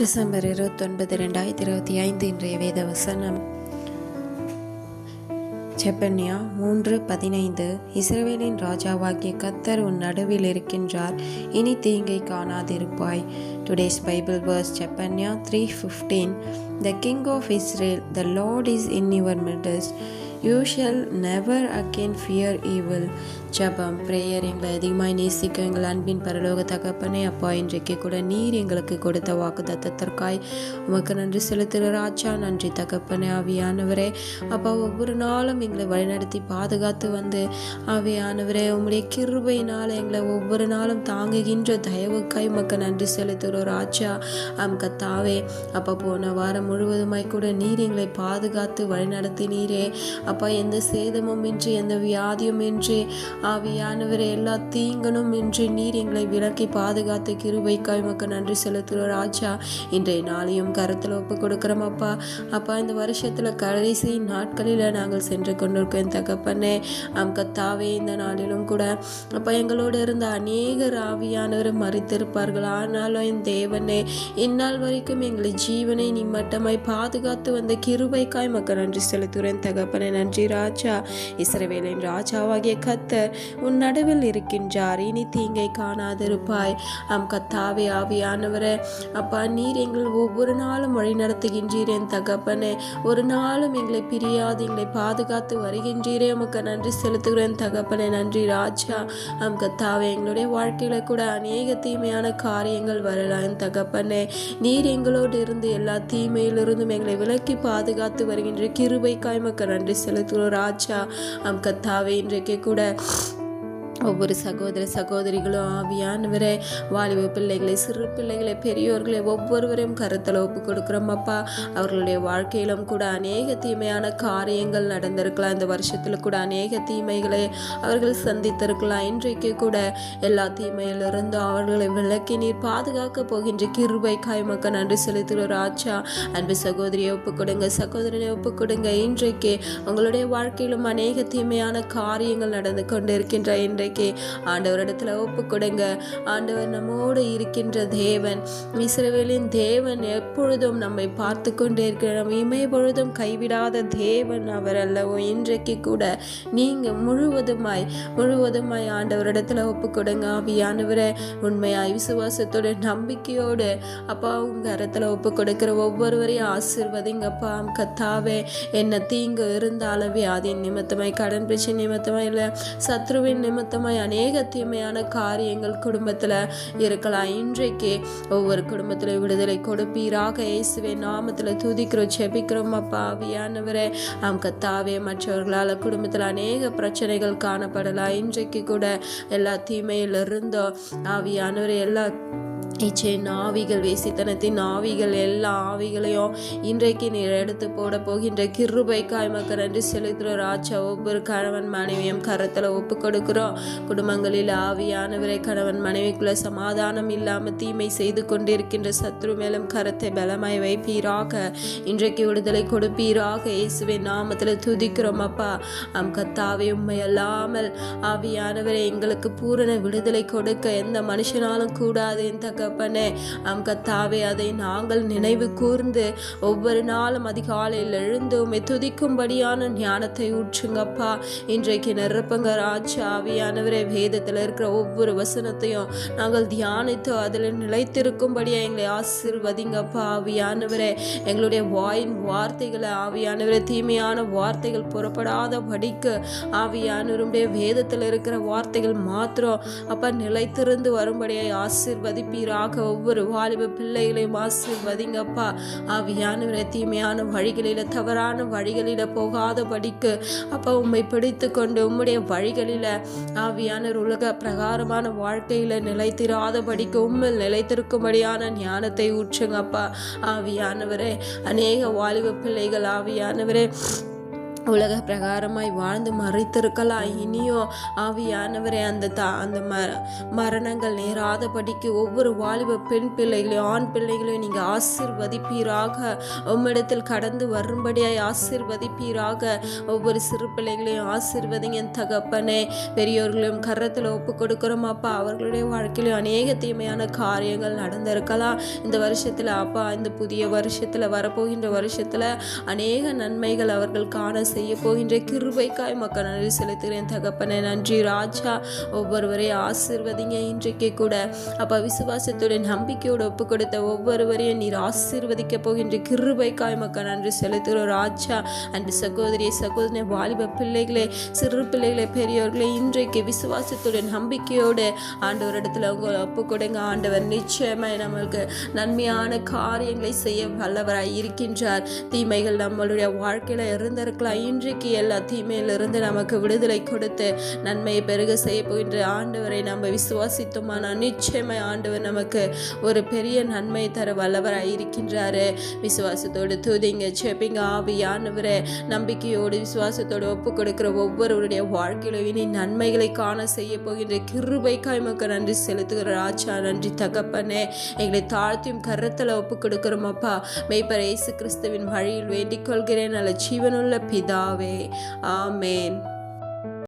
December இருபத்தொன்பது ரெண்டாயிரத்தி இருபத்தி ஐந்து இன்றைய வேத வசனம் செப்பன்யா மூன்று பதினைந்து. இஸ்ரவேலின் ராஜாவாகிய கத்தர் உன் நடுவில் இருக்கின்றார். இனி தீங்கை காணாதிருப்பாய். Today's Bible verse Zephaniah three fifteen the king of Israel the lord is in your midst you shall never again fear evil ஜபம் பிரேயர் எங்களை அதிகமாக நேசிக்க எங்கள் அன்பின் பரலோக தகப்பனே அப்பா இன்றைக்கு கூட நீர் எங்களுக்கு கொடுத்த வாக்கு தத்தத்திற்காய் உமக்கு நன்றி செலுத்துகிற ராஜா நன்றி தகப்பனே ஆவியானவரே. அப்பா ஒவ்வொரு நாளும் எங்களை வழிநடத்தி பாதுகாத்து வந்து ஆவியானவரே உங்களுடைய கிருபையினால் எங்களை ஒவ்வொரு நாளும் தாங்குகின்ற தயவுக்காய் உமக்கு நன்றி செலுத்துகிற ராஜா அம் கத்தாவே அப்பா போன வாரம் முழுவதுமாய் கூட நீர் எங்களை பாதுகாத்து வழிநடத்தி நீரே அப்பா எந்த சேதமும் இன்றி எந்த வியாதியும் இன்றி ஆவியானவர் எல்லா தீங்கனும் இன்றி நீர் எங்களை விலக்கி பாதுகாத்து கிருபைக்காய் உமக்கு நன்றி செலுத்துகிறோம் ராஜா. இன்றைய நாளையும் கருத்தில் ஒப்பு கொடுக்குறோம் அப்பா. அப்பா இந்த வருஷத்தில் கடைசி நாட்களில் நாங்கள் சென்று கொண்டிருக்கோம் தகப்பனே. அம் கத்தாவே இந்த நாளிலும் கூட. அப்பா எங்களோடு இருந்த அநேகர் ஆவியானவர் மறித்திருப்பார்கள். ஆனாலும் என் தேவனே இந்நாள் வரைக்கும் எங்களை ஜீவனை நிம்மட்டமாய் பாதுகாத்து வந்த கிருபைக்காய் மக்கள் நன்றி செலுத்துகிறேன் தகப்பனே. நன்றி ராஜா. இஸ்ரவேலின் ராஜாவாகிய கத்தர் உன் நடுவில் இருக்கின்றார். இனி தீங்கை காணாதிருப்பாய். அம் கத்தாவே ஆவியானவரே அப்பா நீர் எங்கள் ஒவ்வொரு நாளும் வழி நடத்துகின்றீர். என் தகப்பனே ஒரு நாளும் எங்களை பிரியாது. எங்களை பாதுகாத்து வருகின்றீரே. உமக்கு நன்றி செலுத்துகிறேன் தகப்பனே நன்றி ராஜா. அம் கத்தாவே எங்களுடைய வாழ்க்கையில கூட அநேக தீமையான காரியங்கள் வரலாம். என் தகப்பனே நீர் எங்களோடு இருந்து எல்லா தீமையிலிருந்தும் எங்களை விலக்கி பாதுகாத்து வருகின்ற கிருபைக்காய் மக்கள் நன்றி செலுத்துகிறோம். ராஜா அம் கத்தாவே இன்றைக்கு கூட ஒவ்வொரு சகோதர சகோதரிகளும் ஆவியானவரை வாலிப பிள்ளைகளை சிறு பிள்ளைகளை பெரியோர்களை ஒவ்வொருவரையும் கருத்தில் ஒப்பு கொடுக்குறோம் அப்பா. அவர்களுடைய வாழ்க்கையிலும் கூட அநேக தீமையான காரியங்கள் நடந்திருக்கலாம். இந்த வருஷத்தில் கூட அநேக தீமைகளை அவர்கள் சந்தித்திருக்கலாம். இன்றைக்கு கூட எல்லா தீமையிலிருந்தும் அவர்களை விளக்கி நீர் பாதுகாக்க போகின்ற கிருபை காய்மக்க நன்றி செலுத்துகிற ராஜா அன்பு சகோதரியை ஒப்பு கொடுங்க சகோதரனை ஒப்பு கொடுங்க. இன்றைக்கு உங்களுடைய வாழ்க்கையிலும் அநேக தீமையான காரியங்கள் நடந்து கொண்டிருக்கின்ற இன்றைக்கு நம்பிக்கை ஆண்டவரிடத்துல ஒப்பு கொடுங்க ஆண்டவர் நம்மோடு இருக்கின்ற தேவன் இஸ்ரவேலின் தேவன் எப்பொழுதும் நம்மை பார்த்து கொண்டே இருக்கிறோம் இமை பொழுதும் கைவிடாத தேவன் அவர் அல்லவோ. இன்றைக்கு கூட நீங்க முழுவதுமாய் முழுவதுமாய் ஆண்டவரிடத்துல ஒப்பு கொடுங்க ஆவியானவரை உண்மையாய் விசுவாசத்தோட நம்பிக்கையோடு அப்பா உங்க அறத்துல ஒப்பு கொடுக்கிற ஒவ்வொருவரையும் ஆசிர்வதிங்கப்பா. கத்தாவே என்ன தீங்கு இருந்தாலும் வியாதி நிமித்தமாய் கடன் பிரச்சனை நிமித்தமாய் இல்லை சத்ருவின் நிமித்தமாய் அநேக தீமையான காரியங்கள் குடும்பத்தில் இருக்கலாம். இன்றைக்கு ஒவ்வொரு குடும்பத்தில் விடுதலை கொடுப்பீராக. இயேசுவே நாமத்தில் துதிக்கிறோம் செபிக்கிறோம். அப்பா ஆவியானவரே ஆம் கத்தாவே மற்றவர்களால் குடும்பத்தில் அநேக பிரச்சனைகள் காணப்படலாம். இன்றைக்கு கூட எல்லா தீமையிலிருந்தோ ஆவியானவரே எல்லா இச்சையின் ஆவிகள் வேசித்தனத்தின் ஆவிகள் எல்லா ஆவிகளையும் இன்றைக்கு நீர் எடுத்து போட போகின்ற கிருபைக்காய் மக்கள் நன்றி செலுத்துகிற ராஜா ஒவ்வொரு கணவன் மனைவியும் கரத்தில் ஒப்பு கொடுக்கிறோம். குடும்பங்களில் ஆவியானவரை கணவன் மனைவிக்குள்ள சமாதானம் இல்லாமல் தீமை செய்து கொண்டிருக்கின்ற சத்ரு மேலும் கரத்தை பலமாய் வைப்பீராக. இன்றைக்கு விடுதலை கொடுப்பீராக. இயேசுவை நாமத்தில் துதிக்கிறோம் அப்பா. அம் கத்தாவை உண்மை அல்லாமல் ஆவியானவரை எங்களுக்கு பூரண விடுதலை கொடுக்க எந்த மனுஷனாலும் கூடாது. என் தகப்பனே அம் கத்தாவே அதை நாங்கள் நினைவு கூர்ந்து ஒவ்வொரு நாளும் அதிகாலையில் எழுந்து உம்மை துதிக்கும்படியான ஞானத்தை ஊற்றுங்கப்பா. இன்றைக்கு நிரப்புங்க ராஜா ஆவியானவரே வேதத்தில் இருக்கிற ஒவ்வொரு வசனத்தையும் நாங்கள் தியானித்து அதில் நிலைத்திருக்கும்படியாக எங்களை ஆசிர்வதிங்கப்பா ஆவியானவரே. எங்களுடைய வாயின் வார்த்தைகளை ஆவியானவரே தீமையான வார்த்தைகள் புறப்படாத படிக்கு ஆவியானவருடைய வேதத்தில் இருக்கிற வார்த்தைகள் மாத்திரம் அப்பா நிலைத்திருந்து வரும்படியாய் ஆக ஒவ்வொரு வாலிப பிள்ளைகளையும் ஆசிர்வதிங்கப்பா. ஆவியானவரை தீமையான வழிகளில தவறான வழிகளில போகாத படிக்கு அப்பா உண்மை பிடித்து கொண்டு உம்முடைய வழிகளில ஆவியானவர் உலக பிரகாரமான வாழ்க்கையில நிலைத்திராத படிக்கு உம்மில் நிலைத்திருக்கும்படியான ஞானத்தை ஊற்றுங்கப்பா. ஆவியானவரே அநேக வாலிப பிள்ளைகள் ஆவியானவரே உலக பிரகாரமாய் வாழ்ந்து மறைத்திருக்கலாம். இனியோ ஆவியானவரே அந்த தா அந்த ம மரணங்கள் நேராதபடிக்கு ஒவ்வொரு வாலிப பெண் பிள்ளைகளையும் ஆண் பிள்ளைகளையும் நீங்கள் ஆசிர்வதிப்பீராக. உம்மிடத்தில் கடந்து வரும்படியாய் ஆசிர்வதிப்பீராக. ஒவ்வொரு சிறு பிள்ளைகளையும் ஆசிர்வதிங்க தகப்பனே. பெரியோர்களையும் கரத்தில் ஒப்பு கொடுக்குறோம் அப்பா. அவர்களுடைய வாழ்க்கையிலும் அநேக தீமையான காரியங்கள் நடந்திருக்கலாம். இந்த வருஷத்தில் அப்பா இந்த புதிய வருஷத்தில் வரப்போகின்ற வருஷத்தில் அநேக நன்மைகள் அவர்கள் காண செய்ய போகின்ற கிருபைக்காய் மக்கள் நன்றி செலுத்துகிறேன். தகப்பனே நன்றி. ராஜா ஒவ்வொருவரையும் ஆசிர்வதிங்க இன்றைக்கு கூட. அப்போ விசுவாசத்துடன் நம்பிக்கையோடு ஒப்பு கொடுத்த ஒவ்வொருவரையும் நீர் ஆசிர்வதிக்க போகின்ற கிருபைக்காய் மக்கள் நன்றி செலுத்துகிறோம். ராஜா அன்று சகோதரியை சகோதரி வாலிப பிள்ளைகளே சிறு பிள்ளைகளே பெரியோர்களே இன்றைக்கு விசுவாசத்துடன் நம்பிக்கையோடு ஆண்டவர் இடத்துல உங்களை ஒப்பு கொடுங்க ஆண்டவர் நிச்சயமாய் நம்மளுக்கு நன்மையான காரியங்களை செய்ய வல்லவராய் இருக்கின்றார். தீமைகள் நம்மளுடைய வாழ்க்கையில இருந்திருக்கலாம். இன்றைக்கு எல்லா தீமையிலிருந்து நமக்கு விடுதலை கொடுத்து நன்மையை பெருக செய்ய போகின்ற ஆண்டவரை நம்ம விசுவாசித்தோமானால் நிச்சயமாய் ஆண்டவர் நமக்கு ஒரு பெரிய நன்மை தர வல்லவராக இருக்கின்றாரு. விசுவாசத்தோடு துதிங்க செப்பிங்க ஆவியானவரே. நம்பிக்கையோடு விசுவாசத்தோடு ஒப்பு கொடுக்கிற ஒவ்வொருவருடைய வாழ்க்கையிலும் இனி நன்மைகளை காண செய்ய போகின்ற கிருபைக்காய் மக்கள் நன்றி செலுத்துகிற ராஜா நன்றி தகப்பனே. எங்களை தாழ்த்தியும் கரத்தில் ஒப்பு கொடுக்கிறோம் அப்பா. மெய்ப்பர் இயேசு கிறிஸ்துவின் வழியில் வேண்டிக் கொள்கிறேன். நல்ல ஜீவனுள்ள பிதாவே ஆமேன்.